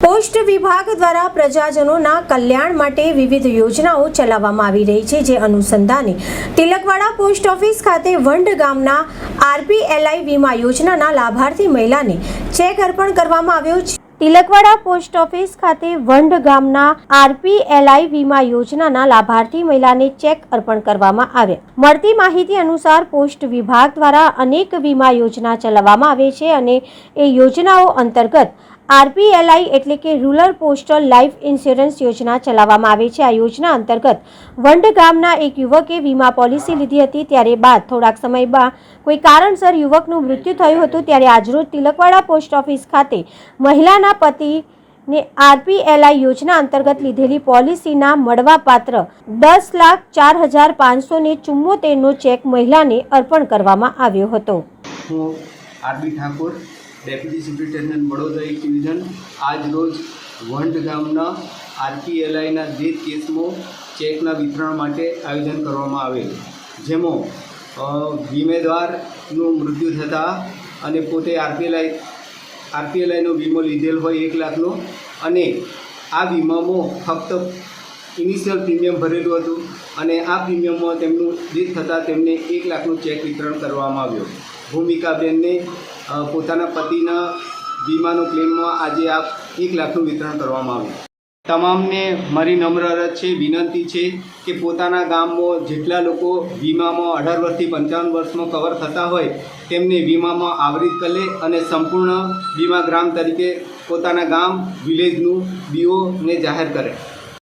Post વિભાગ દ્વારા પ્રજાજનોના કલ્યાણ માટે વિવિધ યોજનાઓ ચલાવવામાં આવી રહી છે, જે અનુસંધાને તિલકવાડા પોસ્ટ ઓફિસ ખાતે વંડ ગામના આરપીએલઆઈ વીમા યોજનાના લાભાર્થી મહિલાને ચેક અર્પણ કરવામાં આવ્યો છે. તિલકવાડા પોસ્ટ ઓફિસ ખાતે વંડ ગામના આરપીએલઆઈ વીમા યોજનાના લાભાર્થી મહિલાને ચેક અર્પણ કરવામાં આવ્યા. મળતી માહિતી અનુસાર પોસ્ટ વિભાગ દ્વારા અનેક વીમા યોજના ચલાવવામાં આવે છે અને એ યોજનાઓ અંતર્ગત આરપીએલઆઈ એટલે કે રૂરલ પોસ્ટલ લાઈફ ઇન્સ્યોરન્સ યોજના ચલાવવામાં આવે છે. આ યોજના અંતર્ગત વંડ ગામના એક યુવકે વીમા પોલિસી લીધી હતી. ત્યારે બાદ થોડાક સમય બાદ કોઈ કારણસર યુવકનું મૃત્યુ થયું હતું. ત્યારે આજરોજ તિલકવાડા પોસ્ટ ઓફિસ ખાતે મહિલાના પતિ ને આરપીએલઆઈ યોજના અંતર્ગત લીધેલી પોલિસીના મળવાપાત્ર દસ લાખ ચાર હજાર પાંચસો ને ચુમ્મોતેરનો ચેક મહિલાને અર્પણ કરવામાં આવ્યો હતો. RB Thakor deputy superintendent Vadodara એક ડિવિઝન આજ રોજ વંડ ગામના આરપીએલઆઈના જે કેસમાં ચેકના વિતરણ માટે આયોજન કરવામાં આવેલ. જેમાં વીમેદવારનું મૃત્યુ થતાં અને પોતે આરપીએલઆઈ, આરપીએલઆઈનો વીમો લીધેલ હોય એક લાખનો અને આ વીમામાં ફક્ત ઇનિશિયલ પ્રીમિયમ ભરેલું હતું અને આ પ્રીમિયમમાં તેમનું ડેથ થતાં તેમને એક લાખનું ચેક વિતરણ કરવામાં આવ્યો. ભૂમિકાબેનને પોતાના પતિના વીમાનો ક્લેમમાં આજે આ એક લાખનું વિતરણ કરવામાં આવ્યું. તમામને મારી નમ્ર છે, વિનંતી છે કે પોતાના ગામમાં જેટલા લોકો વીમામાં અઢાર વર્ષથી પંચાવન વર્ષમાં કવર થતા હોય, તેમને વીમામાં આવરિત કરે અને સંપૂર્ણ વીમા ગ્રામ તરીકે પોતાના ગામ, વિલેજનું બીઓને જાહેર કરે.